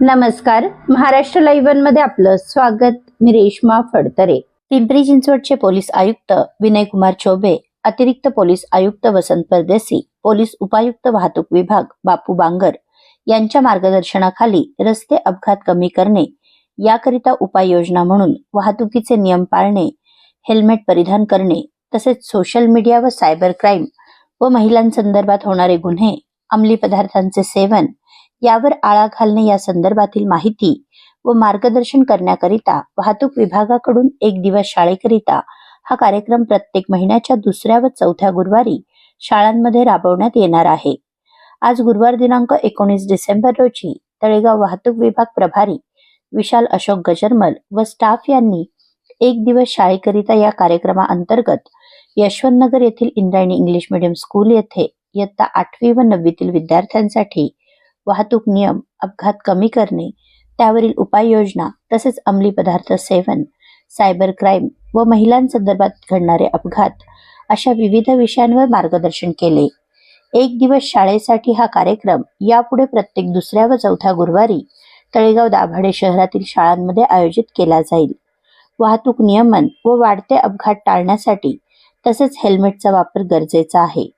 नमस्कार. महाराष्ट्र लाईव्हमध्ये आपलं स्वागत. मी रेश्मा फडतरे. पिंपरी चिंचवडचे पोलीस आयुक्त विनय कुमार चौबे अतिरिक्त पोलीस आयुक्त वसंत परदेसी पोलीस उपायुक्त वाहतूक विभाग बापू बांगर यांच्या मार्गदर्शनाखाली रस्ते अपघात कमी करणे याकरिता उपाययोजना म्हणून वाहतुकीचे नियम पाळणे हेल्मेट परिधान करणे तसेच सोशल मीडिया व सायबर क्राईम व महिलांसंदर्भात होणारे गुन्हे अंमली पदार्थांचे सेवन यावर आळा घालणे या संदर्भातील माहिती व मार्गदर्शन करण्याकरिता वाहतूक विभागाकडून एक दिवस शाळेकरिता हा कार्यक्रम प्रत्येक महिन्याच्या दुसऱ्या व चौथ्या गुरुवारी शाळांमध्ये राबवण्यात येणार आहे. आज गुरुवार दिनांक एकोणीस डिसेंबर रोजी तळेगाव वाहतूक विभाग प्रभारी विशाल अशोक गजरमल व स्टाफ यांनी एक दिवस शाळेकरिता या कार्यक्रमाअंतर्गत यशवंतनगर येथील इंद्रायणी इंग्लिश मीडियम स्कूल येथे इयत्ता आठवी व नववीतील विद्यार्थ्यांसाठी वाहतूक नियम अपघात कमी करणे त्यावरील उपाययोजना तसेच अंमली पदार्थ सेवन सायबर क्राईम व महिलांसंदर्भात घडणारे अपघात अशा विविध विषयांवर मार्गदर्शन केले. एक दिवस शाळेसाठी हा कार्यक्रम यापुढे प्रत्येक दुसऱ्या व चौथ्या गुरुवारी तळेगाव दाभाडे शहरातील शाळांमध्ये आयोजित केला जाईल. वाहतूक नियमन व वाढते अपघात टाळण्यासाठी तसेच हेल्मेटचा वापर गरजेचा आहे.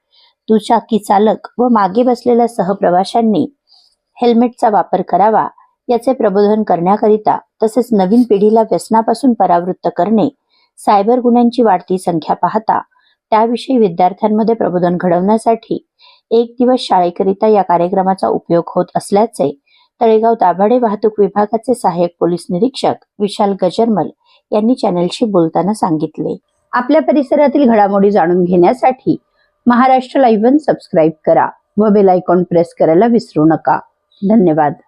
दुचाकी चालक व मागे बसलेल्या सहप्रवाशांनी हेल्मेटचा वापर करावा याचे प्रबोधन करण्याकरिता तसेच नवीन पिढीला व्यसनापासून परावृत्त करणे सायबर गुन्ह्यांची वाढती संख्या पाहता त्याविषयी विद्यार्थ्यांमध्ये प्रबोधन घडवण्यासाठी एक दिवस शाळेकरिता या कार्यक्रमाचा उपयोग होत असल्याचे तळेगाव दाभाडे वाहतूक विभागाचे सहाय्यक पोलीस निरीक्षक विशाल गजरमल यांनी चॅनलशी बोलताना सांगितले. आपल्या परिसरातील घडामोडी जाणून घेण्यासाठी महाराष्ट्र लाईव्ह सबस्क्राईब करा व बेल आयकॉन प्रेस करायला विसरू नका. धन्यवाद.